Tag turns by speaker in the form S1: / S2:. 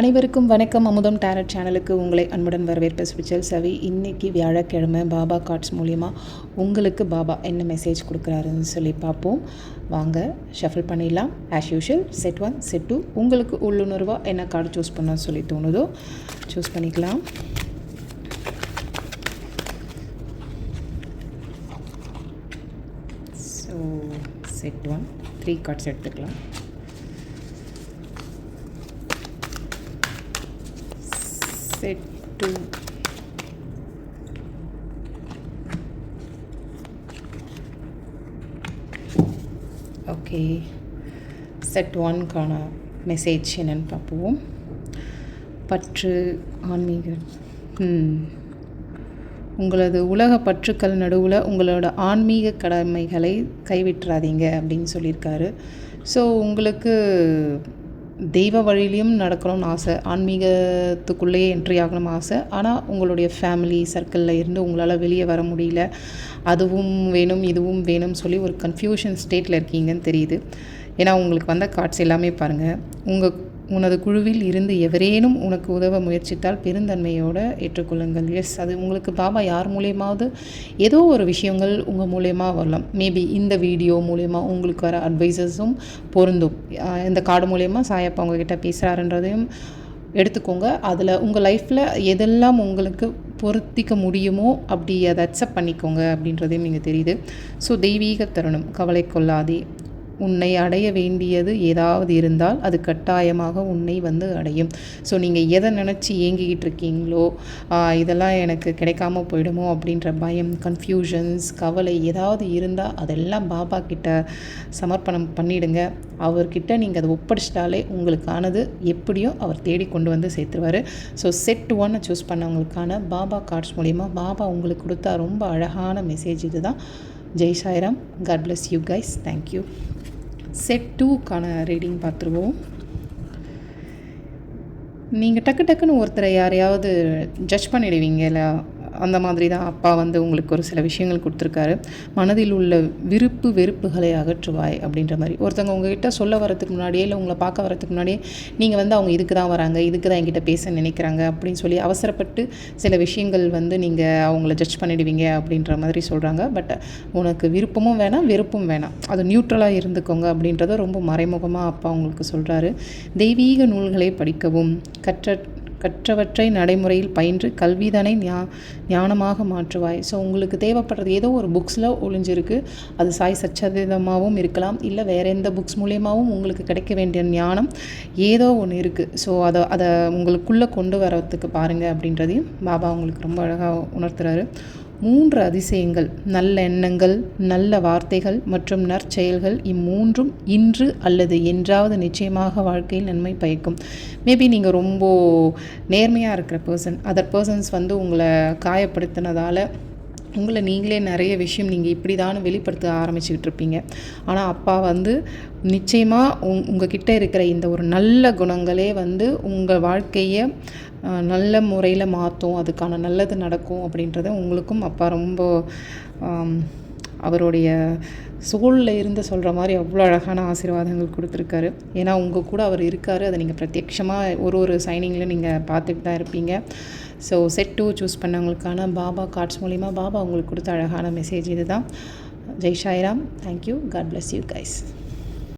S1: அனைவருக்கும் வணக்கம். அமுதம் டேரட் சேனலுக்கு உங்களை அன்புடன் வரவேற்பு ஸ்பிரிச்சுவல் சவி. இன்னைக்கு வியாழக்கிழமை பாபா கார்ட்ஸ் மூலிமா உங்களுக்கு பாபா என்ன மெசேஜ் கொடுக்குறாருன்னு சொல்லி பார்ப்போம். வாங்க ஷஃபில் பண்ணிடலாம். As usual set one set two உங்களுக்கு உள்ளுணர்வாக என்ன கார்டு சூஸ் பண்ண சொல்லி தோணுதோ சூஸ் பண்ணிக்கலாம். So set one three cards எடுத்துக்கலாம். செட் டூ ஓகே செட் ஒன்க்கான மெசேஜ் என்னன்னு பார்ப்போம் பற்று ஆன்மீக உங்களது உலக பற்றுக்கள் நடுவில் உங்களோட ஆன்மீக கடமைகளை கைவிட்டுறாதீங்க அப்படின்னு சொல்லியிருக்காரு. ஸோ உங்களுக்கு தெய்வ வழியிலையும் நடக்கணும்னு ஆசை ஆன்மீகத்துக்குள்ளேயே என்ட்ரி ஆகணும்னு ஆசை. ஆனால் உங்களுடைய ஃபேமிலி சர்க்கிளில் இருந்து உங்களால் வெளியே வர முடியல. அதுவும் வேணும் இதுவும் வேணும்னு சொல்லி ஒரு கன்ஃபியூஷன் ஸ்டேட்டில் இருக்கீங்கன்னு தெரியுது. ஏன்னா உங்களுக்கு வந்த கார்ட்ஸ் எல்லாமே பாருங்கள் உங்கள் உனது குழுவில் இருந்து எவரேனும் உனக்கு உதவ முயற்சித்தால் பெருந்தன்மையோடு ஏற்றுக்கொள்ளுங்கள். எஸ் அது உங்களுக்கு பாபா யார் மூலியமாவது ஏதோ ஒரு விஷயங்கள் உங்கள் மூலயமா வரலாம். மேபி இந்த வீடியோ மூலயமா உங்களுக்கு வர அட்வைசஸும் பொருந்தும். இந்த கார்டு மூலயமா சாயப்பா உங்ககிட்ட பேசுகிறாருன்றதையும் எடுத்துக்கோங்க. அதில் உங்கள் லைஃப்பில் எதெல்லாம் உங்களுக்கு பொருத்திக்க முடியுமோ அப்படி அதை அக்செப்ட் பண்ணிக்கோங்க அப்படின்றதையும் நீங்கள் தெரியுது. ஸோ தெய்வீக தருணம். கவலை கொள்ளாதே. உன்னை அடைய வேண்டியது ஏதாவது இருந்தால் அது கட்டாயமாக உன்னை வந்து அடையும். ஸோ நீங்கள் எதை நினச்சி ஏங்கிக்கிட்டு இருக்கீங்களோ இதெல்லாம் எனக்கு கிடைக்காம போயிடுமோ அப்படின்ற பயம் கன்ஃபியூஷன்ஸ் கவலை ஏதாவது இருந்தால் அதெல்லாம் பாபா கிட்ட சமர்ப்பணம் பண்ணிடுங்க. அவர்கிட்ட நீங்கள் அதை ஒப்படைச்சிட்டாலே உங்களுக்கானது எப்படியும் அவர் தேடி கொண்டு வந்து சேர்த்துருவார். ஸோ செட் ஒன்னை சூஸ் பண்ணவங்களுக்கான பாபா கார்ட்ஸ் மூலிமா பாபா உங்களுக்கு கொடுத்தா ரொம்ப அழகான மெசேஜ் இதுதான். Jai Sairam. God bless you guys thank you set டூக்கான reading பார்த்துருவோம். நீங்கள் டக்கு டக்குன்னு ஒருத்தரை யாரையாவது ஜட்ஜ் பண்ணிடுவீங்கல்ல அந்த மாதிரி தான் அப்பா வந்து உங்களுக்கு ஒரு சில விஷயங்கள் கொடுத்துருக்காரு. மனதில் உள்ள விருப்பு வெறுப்புகளை அகற்றுவாய் அப்படின்ற மாதிரி. ஒருத்தவங்க உங்ககிட்ட சொல்ல வரதுக்கு முன்னாடியே இல்லை உங்களை பார்க்க வரதுக்கு முன்னாடியே நீங்கள் வந்து அவங்க இதுக்கு தான் வராங்க இதுக்கு தான் என்கிட்ட பேச நினைக்கிறாங்க அப்படின்னு சொல்லி அவசரப்பட்டு சில விஷயங்கள் வந்து நீங்கள் அவங்கள ஜட்ஜ் பண்ணிடுவீங்க அப்படின்ற மாதிரி சொல்கிறாங்க பட் உனக்கு விருப்பமும் வேணாம் வெறுப்பும் வேணாம். அது நியூட்ரலாக இருந்துக்கோங்க அப்படின்றத ரொம்ப மறைமுகமாக அப்பா உங்களுக்கு சொல்கிறாரு தெய்வீக நூல்களை படிக்கவும் கற்ற கற்றவற்றை நடைமுறையில் பயின்று கல்விதனை ஞா ஞானமாக மாற்றுவாய். ஸோ உங்களுக்கு தேவைப்படுறது ஏதோ ஒரு புக்ஸில் ஒளிஞ்சிருக்கு. அது சாய் சச்சரிதமாகவும் இருக்கலாம். இல்லை வேறு எந்த புக்ஸ் மூலியமாகவும் உங்களுக்கு கிடைக்க வேண்டிய ஞானம் ஏதோ ஒன்று இருக்குது ஸோ அதை அதை உங்களுக்குள்ளே கொண்டு வரத்துக்கு பாருங்கள் அப்படின்றதையும் பாபா உங்களுக்கு ரொம்ப அழகாக உணர்த்துறாரு. மூன்று அதிசயங்கள் நல்ல எண்ணங்கள் நல்ல வார்த்தைகள் மற்றும் நற்செயல்கள் இம்மூன்றும் இன்று அல்லது என்றாவது நிச்சயமாக வாழ்க்கையில் நன்மை பயக்கும். மேபி நீங்கள் ரொம்ப நேர்மையாக இருக்கிற பர்சன் அதர் பர்சன்ஸ் வந்து உங்களை காயப்படுத்தினதால உங்களை நீங்களே நிறைய விஷயம் நீங்கள் இப்படி தான் வெளிப்படுத்த ஆரம்பிச்சுக்கிட்டு இருப்பீங்க. ஆனால் அப்பா வந்து நிச்சயமாக உங் உங்ககிட்ட இருக்கிற இந்த ஒரு நல்ல குணங்களே வந்து உங்கள் வாழ்க்கையை நல்ல முறையில் மாற்றும் அதுக்கான நல்லது நடக்கும் அப்படின்றத உங்களுக்கும் அப்பா ரொம்ப அவருடைய சோலில் இருந்து சொல்கிற மாதிரி அவ்வளோ அழகான ஆசீர்வாதங்கள் கொடுத்துருக்காரு. ஏன்னா உங்கள் கூட அவர் இருக்கார். அதை நீங்கள் பிரத்யக்ஷமாக ஒரு ஒரு சைனிங்கில் நீங்கள் பார்த்துட்டு தான் இருப்பீங்க. ஸோ செட் டூ சூஸ் பண்ணவங்களுக்கான பாபா கார்ட்ஸ் மூலிமா பாபா உங்களுக்கு கொடுத்த அழகான மெசேஜ் இதுதான். Jai Sairam thank you God bless you guys